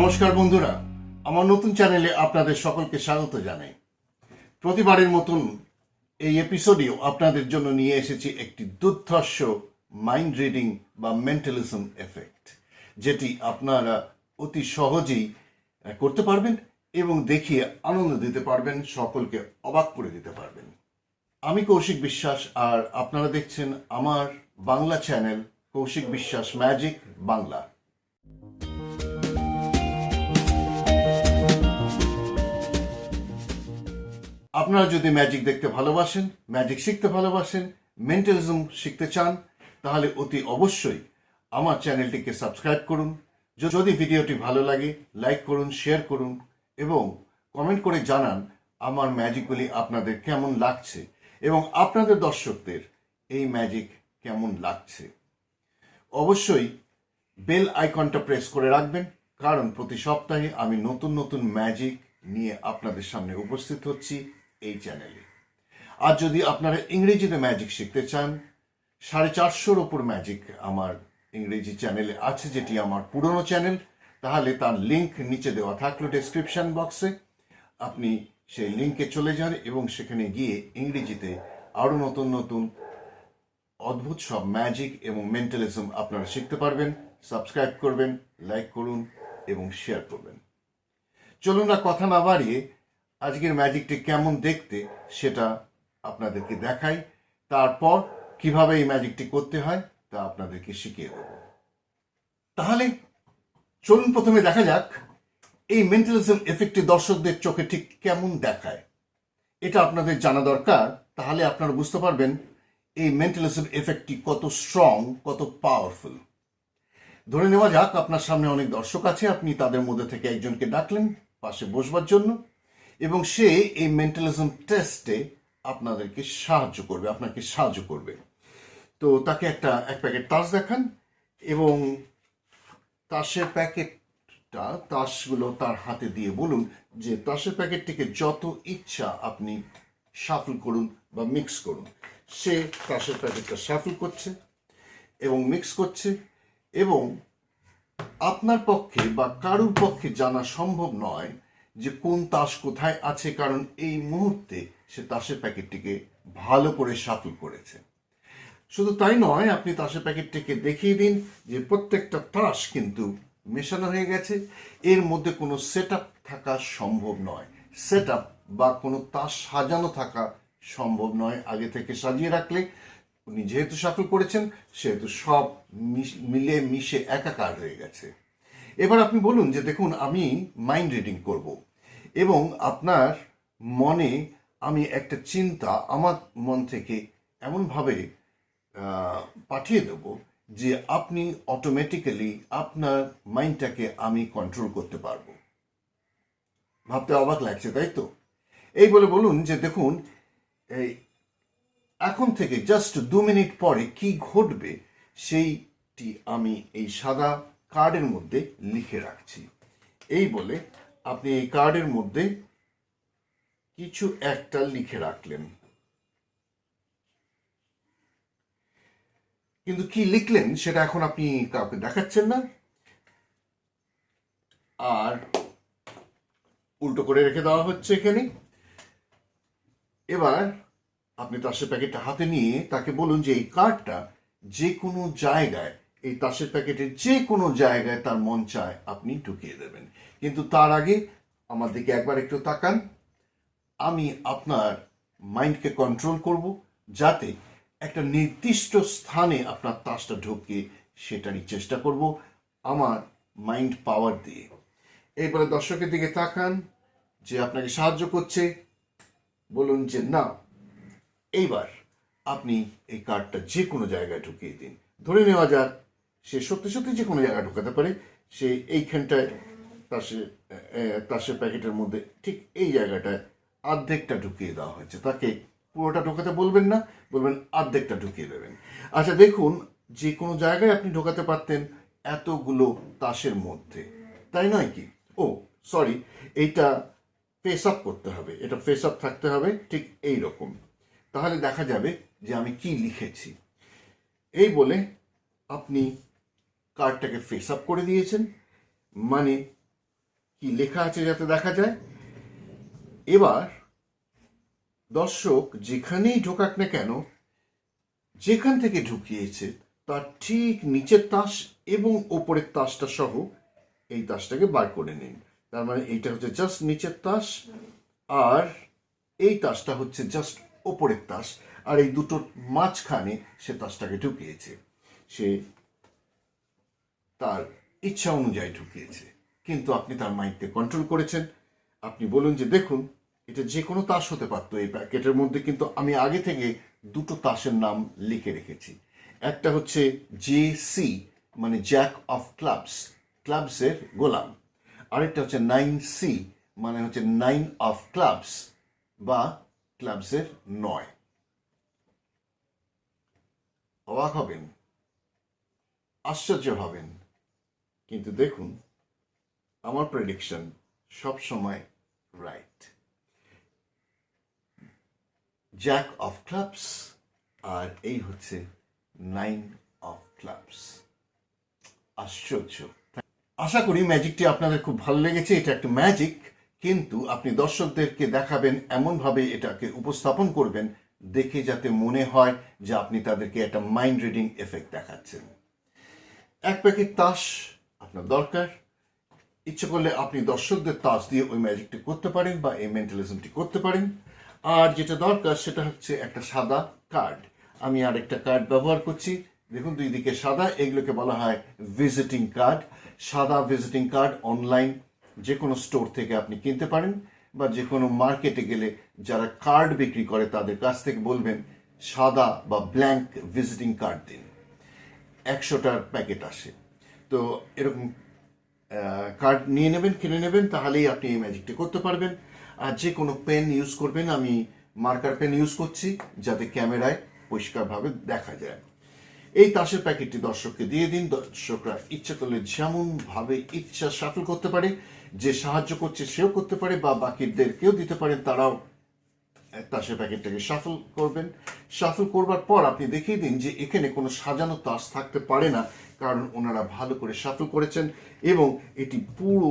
নমস্কার বন্ধুরা, আমার নতুন চ্যানেলে আপনাদের সকলকে স্বাগত জানাই। প্রতিবারের মতন এই এপিসোডেও আপনাদের জন্য নিয়ে এসেছি একটি দুর্ধর্ষ মাইন্ড রিডিং বা মেন্টালিজম এফেক্ট যেটি আপনারা অতি সহজেই করতে পারবেন এবং দেখিয়ে আনন্দ দিতে পারবেন, সকলকে অবাক করে দিতে পারবেন। আমি কৌশিক বিশ্বাস, আর আপনারা দেখছেন আমার বাংলা চ্যানেল কৌশিক বিশ্বাস ম্যাজিক বাংলা। আপনারা যদি ম্যাজিক দেখতে ভালোবাসেন ম্যাজিক শিখতে ভালোবাসেন মেন্টালিজম শিখতে চান, তাহলে অতি অবশ্যই আমার চ্যানেলটিকে সাবস্ক্রাইব করুন। যদি ভিডিওটি ভালো লাগে লাইক করুন শেয়ার করুন এবং কমেন্ট করে জানান আমার ম্যাজিকগুলি আপনাদের কেমন লাগছে এবং আপনাদের দর্শকদের এই ম্যাজিক কেমন লাগছে। অবশ্যই বেল আইকনটা প্রেস করে রাখবেন, কারণ প্রতি সপ্তাহে আমি নতুন নতুন ম্যাজিক নিয়ে আপনাদের সামনে উপস্থিত হচ্ছি। এই চ্যানেলে আর যদি আপনারা ইংরেজিতে ম্যাজিক শিখতে চান, সাড়ে চারশোর ওপর ম্যাজিক আমার ইংরেজি চ্যানেলে আছে, যেটি আমার পুরনো চ্যানেল তাহলে তার লিংক নিচে দেওয়া থাকল ডেসক্রিপশন বক্সে আপনি সেই লিঙ্কে চলে যান এবং সেখানে গিয়ে ইংরেজিতে আরও নতুন নতুন অদ্ভুত সব ম্যাজিক এবং মেন্টালিজম আপনারা শিখতে পারবেন। সাবস্ক্রাইব করবেন লাইক করুন এবং শেয়ার করবেন। চলুন না, কথা না বাড়িয়ে আজকের ম্যাজিকটি কেমন দেখতে সেটা আপনাদেরকে দেখাই। তারপর কীভাবে এই ম্যাজিকটি করতে হয় তা আপনাদেরকে শিখিয়ে দেব। তাহলে চলুন প্রথমে দেখা যাক এই মেন্টালিজম এফেক্টটি দর্শকদের চোখে ঠিক কেমন দেখায়। এটা আপনাদের জানা দরকার। তাহলে আপনারা বুঝতে পারবেন এই মেন্টালিজম এফেক্টটি কত স্ট্রং কত পাওয়ারফুল ধরে নেওয়া যাক, আপনার সামনে অনেক দর্শক আছে, আপনি তাদের মধ্যে থেকে একজনকে ডাকলেন, পাশে বসবার জন্য। এবং সে এই মেন্টালিজম টেস্টে আপনাদেরকে সাহায্য করবে, আপনাকে সাহায্য করবে। তো তাকে একটা, এক প্যাকেট তাস দেখান এবং তাসের প্যাকেটটা তাসগুলো তার হাতে দিয়ে বলুন যে তাসের প্যাকেটটিকে যত ইচ্ছা আপনি শাফল করুন বা মিক্স করুন। সে তাসের প্যাকেটটা শাফল করছে এবং মিক্স করছে এবং আপনার পক্ষে বা কারুর পক্ষে জানা সম্ভব নয় যে কোন তাস কোথায় আছে, কারণ এই মুহূর্তে সে তাসের প্যাকেটটিকে ভালো করে শাফল করেছে। শুধু তাই নয়, আপনি তাসের প্যাকেটটিকে দেখিয়ে দিন যে প্রত্যেকটা তাস কিন্তু মেশানো হয়ে গেছে। এর মধ্যে কোনো সেট থাকা সম্ভব নয়। সেট বা কোনো তাস সাজানো থাকা সম্ভব নয়। আগে থেকে সাজিয়ে রাখলে উনি যেহেতু সাফল করেছেন, সেহেতু সব মিলে মিশে একাকার হয়ে গেছে। এবার আপনি বলুন যে দেখুন, আমি মাইন্ড রিডিং করব এবং আপনার মনে আমি একটা চিন্তা আমার মন থেকে এমনভাবে পাঠিয়ে দেব যে আপনি অটোমেটিক্যালি আপনার মাইন্ডটাকে আমি কন্ট্রোল করতে পারব। ভাবতে অবাক লাগছে, তাই তো? এই বলে বলুন যে দেখুন, এই এখন থেকে জাস্ট দু মিনিট পরে কি ঘটবে, সেইটি আমি এই সাদা কার্ডের মধ্যে লিখে রাখছি। এই বলে আপনি এই কার্ডের মধ্যে কিছু একটা লিখে রাখলেন। কিন্তু কি লিখলেন সেটা এখন আপনি কাউকে দেখাচ্ছেন না। আর উল্টো করে রেখে দেওয়া হচ্ছে এখানে। এবার আপনি তার তাসের প্যাকেটটা হাতে নিয়ে তাকে বলুন যে এই কার্ডটা যে কোনো জায়গায় এই তাসের প্যাকেটের যে কোনো জায়গায় তার মন চায়, আপনি ঢুকিয়ে দেবেন। কিন্তু তার আগে আমার দিকে একবার একটু তাকান। আমি আপনার মাইন্ডকে কন্ট্রোল করব যাতে একটা নির্দিষ্ট স্থানে আপনার তাসটা ঢুকিয়ে সেটারই চেষ্টা করব আমার মাইন্ড পাওয়ার দিয়ে। এরপরে দর্শকের দিকে তাকান, যে আপনাকে সাহায্য করছে। বলুন যে, না, এইবার আপনি এই কার্ডটা যে কোনো জায়গায় ঢুকিয়ে দিন। ধরে নেওয়া যাক সে সত্যি সত্যি যে কোনো জায়গায় ঢোকাতে পারে, সে এইখানটায় তাসে তাসের প্যাকেটের মধ্যে ঠিক এই জায়গাটায় অর্ধেকটা ঢুকিয়ে দেওয়া হয়েছে। তাকে পুরোটা ঢোকাতে বলবেন না, বলবেন অর্ধেকটা ঢুকিয়ে দেবেন। আচ্ছা দেখুন, যে কোনো জায়গায় আপনি ঢোকাতে পারতেন এতগুলো তাসের মধ্যে। তাই নয় কি? ও, সরি, এইটা ফেস আপ করতে হবে, এটা ফেস আপ থাকতে হবে, ঠিক এই রকম। তাহলে দেখা যাবে যে আমি কি লিখেছি। এই বলে আপনি কার্ডটাকে ফেস আপ করে দিয়েছেন। মানে কি লেখা আছে যাতে দেখা যায়? এবার দর্শক যেখানেই ঢোকাক না কেন, যেখান থেকে ঢুকিয়েছে, তার ঠিক নিচের তাস এবং ওপরের তাসটা সহ এই তাসটাকে বার করে নিন। তার মানে এইটা হচ্ছে জাস্ট নিচের তাস আর এই তাসটা হচ্ছে জাস্ট ওপরের তাস। আর এই দুটোর মাঝখানে সে তাসটাকে ঢুকিয়েছে। সে তার ইচ্ছা অনুযায়ী ঢুকিয়েছে। কিন্তু আপনি তার মাইন্ডকে কন্ট্রোল করেছেন। আপনি বলুন যে, দেখুন, এটা যে কোনো তাস হতে পারতো এই প্যাকেটের মধ্যে, কিন্তু আমি আগে থেকে দুটো তাসের নাম লিখে রেখেছি। একটা হচ্ছে জে সি মানে জ্যাক অফ ক্লাবস ক্লাবসের গোলাম। আরেকটা হচ্ছে নাইন সি মানে হচ্ছে নাইন অফ ক্লাবস বা ক্লাবসের নয়। অবাক হবেন? আশ্চর্য হবেন? কিন্তু দেখুন, আমার প্রেডিকশন সব সময় রাইট জ্যাক অফ ক্লাবস আর এই হচ্ছে নাইন অফ ক্লাবস আশ্চর্য। আশা করি ম্যাজিকটি আপনাদের খুব ভালো লেগেছে, এটা একটা ম্যাজিক কিন্তু আপনি দর্শকদেরকে দেখাবেন, এমনভাবে এটাকে উপস্থাপন করবেন, দেখে যাতে মনে হয় যে আপনি তাদেরকে একটা মাইন্ড রিডিং এফেক্ট দেখাচ্ছেন। এক প্যাকেট তাস আপনার দরকার। ইচ্ছে করলে আপনি দর্শকদের তাস দিয়ে ওই ম্যাজিকটি করতে পারেন বা এই মেন্টালিজমটি করতে পারেন। আর যেটা দরকার সেটা হচ্ছে একটা সাদা কার্ড আমি আর একটা কার্ড ব্যবহার করছি। দেখুন, দুই দিকে সাদা, এগুলোকে বলা হয় ভিজিটিং কার্ড সাদা ভিজিটিং কার্ড অনলাইন যে কোনো স্টোর থেকে আপনি কিনতে পারেন বা যে কোনো মার্কেটে গেলে যারা কার্ড বিক্রি করে তাদের কাছ থেকে বলবেন, সাদা বা ব্ল্যাঙ্ক ভিজিটিং কার্ড দিন। একশোটার প্যাকেট আসে। তো এরকম কার্ড নিয়ে নেবেন, কিনে নেবেন, তাহলেই আপনি এই ম্যাজিকটি করতে পারবেন। আর যে কোনো পেন ইউজ করবেন, আমি মার্কার পেন ইউজ করছি, যাতে ক্যামেরায় পরিষ্কারভাবে দেখা যায়। এই তাসের প্যাকেটটি দর্শককে দিয়ে দিন। দর্শকরা ইচ্ছা করলে যেমন ভাবে ইচ্ছা সাফল করতে পারে, যে সাহায্য করছে সেও করতে পারে, বা বাকিদেরকেও দিতে পারেন তারাও তাসের প্যাকেটটাকে শাফল করবেন। শাফল করবার পর আপনি দেখিয়ে দিন যে এখানে কোনো সাজানো তাস থাকতে পারে না, কারণ ওনারা ভালো করে শাফল করেছেন এবং এটি পুরো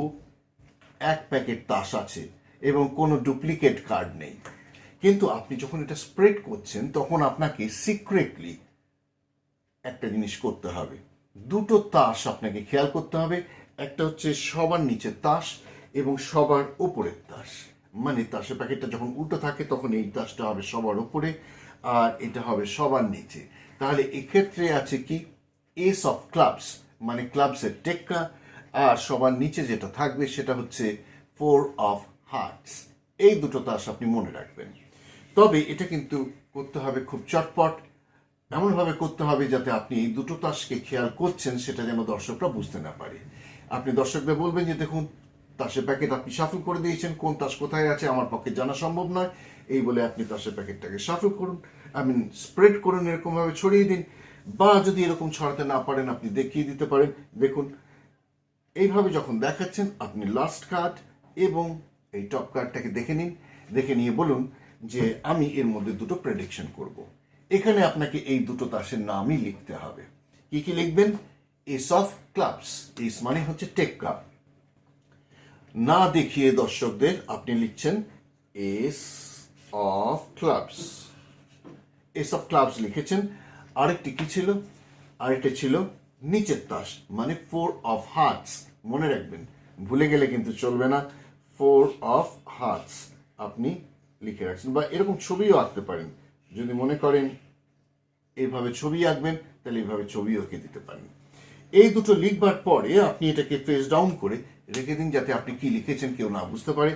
এক প্যাকেট তাস আছে এবং কোনো ডুপ্লিকেট কার্ড নেই। কিন্তু আপনি যখন এটা স্প্রেড করছেন, তখন আপনাকে সিক্রেটলি একটা জিনিস করতে হবে। দুটো তাস আপনাকে খেয়াল করতে হবে। একটা হচ্ছে সবার নিচে তাস এবং সবার উপরের তাস। মানে তাসের প্যাকেটটা যখন উল্টো থাকে, তখন এই তাসটা হবে সবার উপরে আর এটা হবে সবার নিচে। তাহলে এক্ষেত্রে আছে কি? এস অফ ক্লাবস মানে ক্লাবসের টেক্কা, আর সবার নিচে যেটা থাকবে সেটা হচ্ছে ফোর অফ হার্টস এই দুটো তাস আপনি মনে রাখবেন। তবে এটা কিন্তু করতে হবে খুব চটপট। এমনভাবে করতে হবে যাতে আপনি এই দুটো তাসকে খেয়াল করছেন, সেটা যেন দর্শকরা বুঝতে না পারে। আপনি দর্শকদের বলবেন যে, দেখুন তাসের প্যাকেট আপনি সাফল করে দিয়েছেন, কোন তাস কোথায় আছে আমার পক্ষে জানা সম্ভব নয়। এই বলে আপনি তাসের প্যাকেটটাকে সাফল করুন আই মিন স্প্রেড করুন, এরকমভাবে ছড়িয়ে দিন বা যদি এরকম ছড়াতে না পারেন, আপনি দেখিয়ে দিতে পারেন। দেখুন, এইভাবে যখন দেখাচ্ছেন, আপনি লাস্ট কার্ড এবং এই টপ কার্ডটাকে দেখে নিন। দেখে নিয়ে বলুন যে আমি এর মধ্যে দুটো প্রেডিকশন করব। এখানে আপনাকে এই দুটো তাসের নামই লিখতে হবে। কি কি লিখবেন? এস অফ ক্লাবস এস মানে হচ্ছে টেক ক্লাব না দেখিয়ে দর্শকদের আপনি লিখছেন ace of clubs ace of clubs লিখেছেন। আরেকটি কি ছিল? আরেকটা ছিল নিচের তাস মানে ফোর অফ হার্টস মনে রাখবেন, ভুলে গেলে কিন্তু চলবে না। ফোর অফ হার্টস আপনি লিখে রাখছেন। বা এরকম ছবিও আঁকতে পারেন। যদি মনে করেন এইভাবে ছবি আঁকবেন, তাহলে এইভাবে ছবি এঁকে দিতে পারেন। এই দুটো লিখবার পরে আপনি এটাকে ফেস ডাউন করে রেখে দিন যাতে আপনি কি লিখেছেন কেউ না বুঝতে পারে।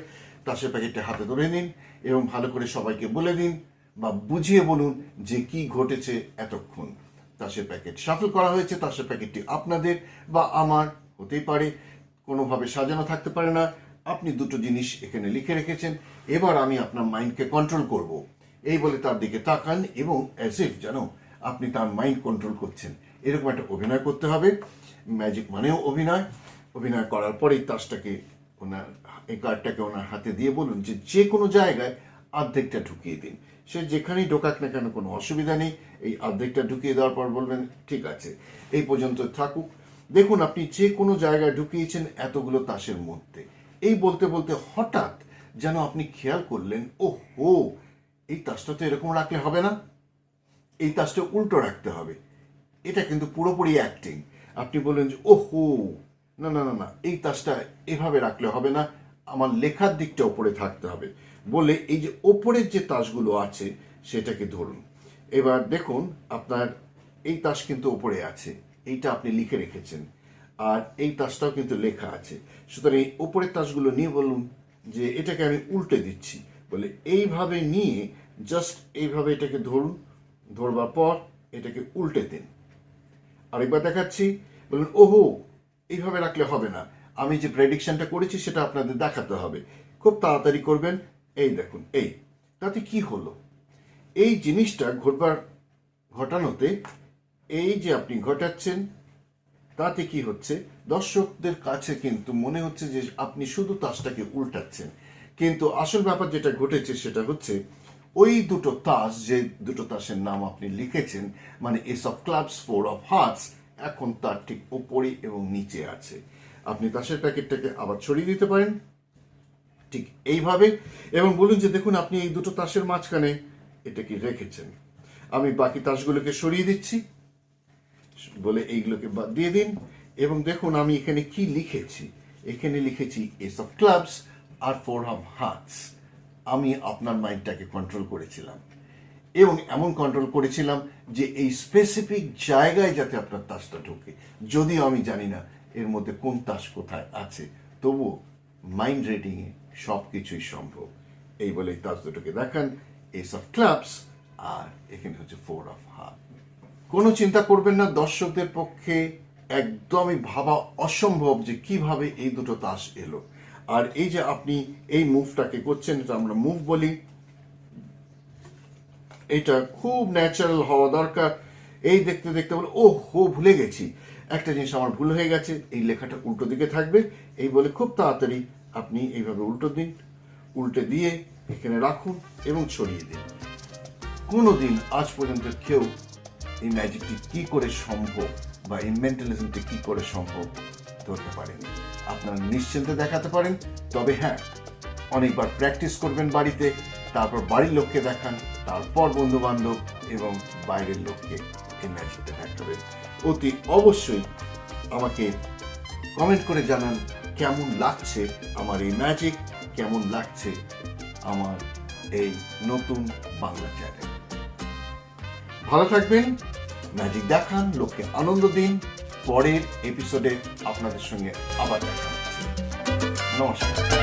তাসের প্যাকেটটা হাতে ধরে নিন এবং ভালো করে সবাইকে বলে দিন বা বুঝিয়ে বলুন যে কি ঘটেছে এতক্ষণ। তাসের প্যাকেট সাফল করা হয়েছে তাসের প্যাকেটটি আপনাদের বা আমার হতেই পারে। কোনোভাবে সাজানো থাকতে পারে না। আপনি দুটো জিনিস এখানে লিখে রেখেছেন। এবার আমি আপনার মাইন্ডকে কন্ট্রোল করব। এই বলে তার দিকে তাকান এবং অ্যাজ ইফ যেন আপনি তার মাইন্ড কন্ট্রোল করছেন। এরকম একটা অভিনয় করতে হবে। ম্যাজিক মানেও অভিনয়। অভিনয় করার পরেই তাসটাকে ওনার, এই কার্ডটাকে ওনার হাতে দিয়ে বলুন যে যে কোনো জায়গায় অর্ধেকটা ঢুকিয়ে দিন। সে যেখানেই ঢোকাক না কেন কোনো অসুবিধা নেই। এই অর্ধেকটা ঢুকিয়ে দেওয়ার পর বলবেন, ঠিক আছে, এই পর্যন্ত থাকুক। দেখুন, আপনি যে কোনো জায়গায় ঢুকিয়েছেন এতগুলো তাসের মধ্যে। এই বলতে বলতে হঠাৎ যেন আপনি খেয়াল করলেন ও হো এই তাসটা তো এরকম রাখলে হবে না। এই তাসটা উল্টো রাখতে হবে। এটা কিন্তু পুরোপুরি অ্যাক্টিং আপনি বললেন যে, ওহো না না না না, এই তাসটা এভাবে রাখলে হবে না। আমার লেখার দিকটা ওপরে থাকতে হবে। বলে এই যে ওপরের যে তাসগুলো আছে, সেটাকে ধরুন। এবার দেখুন, আপনার এই তাস কিন্তু ওপরে আছে, এইটা আপনি লিখে রেখেছেন। আর এই তাসটাও কিন্তু লেখা আছে। সুতরাং এই ওপরের তাসগুলো নিয়ে বলুন যে এটাকে আমি উল্টে দিচ্ছি। বলে এইভাবে নিয়ে জাস্ট এইভাবে এটাকে ধরুন, ধরবার পর এটাকে উল্টে দিন। আরেকবার দেখাচ্ছি। বলুন, ওহো এইভাবে রাখলে হবে না। আমি যে প্রেডিকশনটা করেছি, সেটা আপনাদের দেখাতে হবে। খুব তাড়াতাড়ি করবেন। এই দেখুন, এই। তাতে কি হলো? এই জিনিসটা ঘটবার, ঘটানোতে এই যে আপনি ঘটাচ্ছেন, তাতে কি হচ্ছে? দর্শকদের কাছে কিন্তু মনে হচ্ছে যে আপনি শুধু তাসটাকে উল্টাচ্ছেন। কিন্তু আসল ব্যাপার যেটা ঘটেছে, সেটা হচ্ছে ওই দুটো তাস, যে দুটো তাসের নাম আপনি লিখেছেন মানে ace of clubs four of hearts এখন তার ঠিক ওপরে এবং নিচে আছে। আপনি তাসের প্যাকেটটাকে আবার ছড়িয়ে দিতে পারেন। ঠিক এইভাবে। এবং বলুন যে দেখুন, আপনি এই দুটো তাসের মাঝখানে এটাকে রেখেছেন? আমি বাকি তাসগুলোকে সরিয়ে দিচ্ছি। বলে এইগুলোকে বাদ দিয়ে দিন। এবং দেখুন, আমি এখানে কি লিখেছি? এখানে লিখেছি এস অফ ক্লাবস আর ফোর অফ হার্টস আমি আপনার মাইন্ডটাকে কন্ট্রোল করেছিলাম। এবং এমন কন্ট্রোল করেছিলাম যে এই স্পেসিফিক জায়গায় যাতে আপনার তাসটা ঢোকে। যদিও আমি জানি না এর মধ্যে কোন তাস কোথায় আছে, তবুও মাইন্ড রিডিংয়ে সব কিছুই সম্ভব। এই বলে এই তাস দুটোকে দেখান এস অফ ক্লাবস আর এখানে হচ্ছে ফোর অফ হার্ট কোনো চিন্তা করবেন না, দর্শকদের পক্ষে একদমই ভাবা অসম্ভব যে কীভাবে এই দুটো তাস এলো। আর এই যে আপনি এই মুভটাকে করছেন, এটা আমরা মুভ বলি। এটা খুব ন্যাচারাল হওয়া দরকার। এই দেখতে দেখতে বলে ও হো, ভুলে গেছি। একটা জিনিস আমার ভুল হয়ে গেছে, এই লেখাটা উল্টো দিকে থাকবে। এই বলে খুব তাড়াতাড়ি আপনি এইভাবে উল্টো দিন, উল্টে দিয়ে এখানে রাখুন এবং ছড়িয়ে দিন। কোনোদিন আজ পর্যন্ত কেউ এই ম্যাজিকটি কি করে সম্ভব বা এই মেন্টালিজমটি কি করে সম্ভব ধরতে পারেনি। আপনারা নিশ্চিন্তে দেখাতে পারেন। তবে হ্যাঁ অনেকবার প্র্যাকটিস করবেন বাড়িতে, তারপর বাড়ির লোককে দেখান। তারপর বন্ধু বান্ধব এবং বাইরের লোককে এই ম্যাজিকটা দেখাবেন অতি অবশ্যই আমাকে কমেন্ট করে জানান কেমন লাগছে আমার এই ম্যাজিক কেমন লাগছে আমার এই নতুন বাংলা চ্যানেল ভালো থাকবেন ম্যাজিক দেখান, লোককে আনন্দ দিন, পরের এপিসোডে আপনাদের সঙ্গে আবার দেখা হচ্ছে। নমস্কার।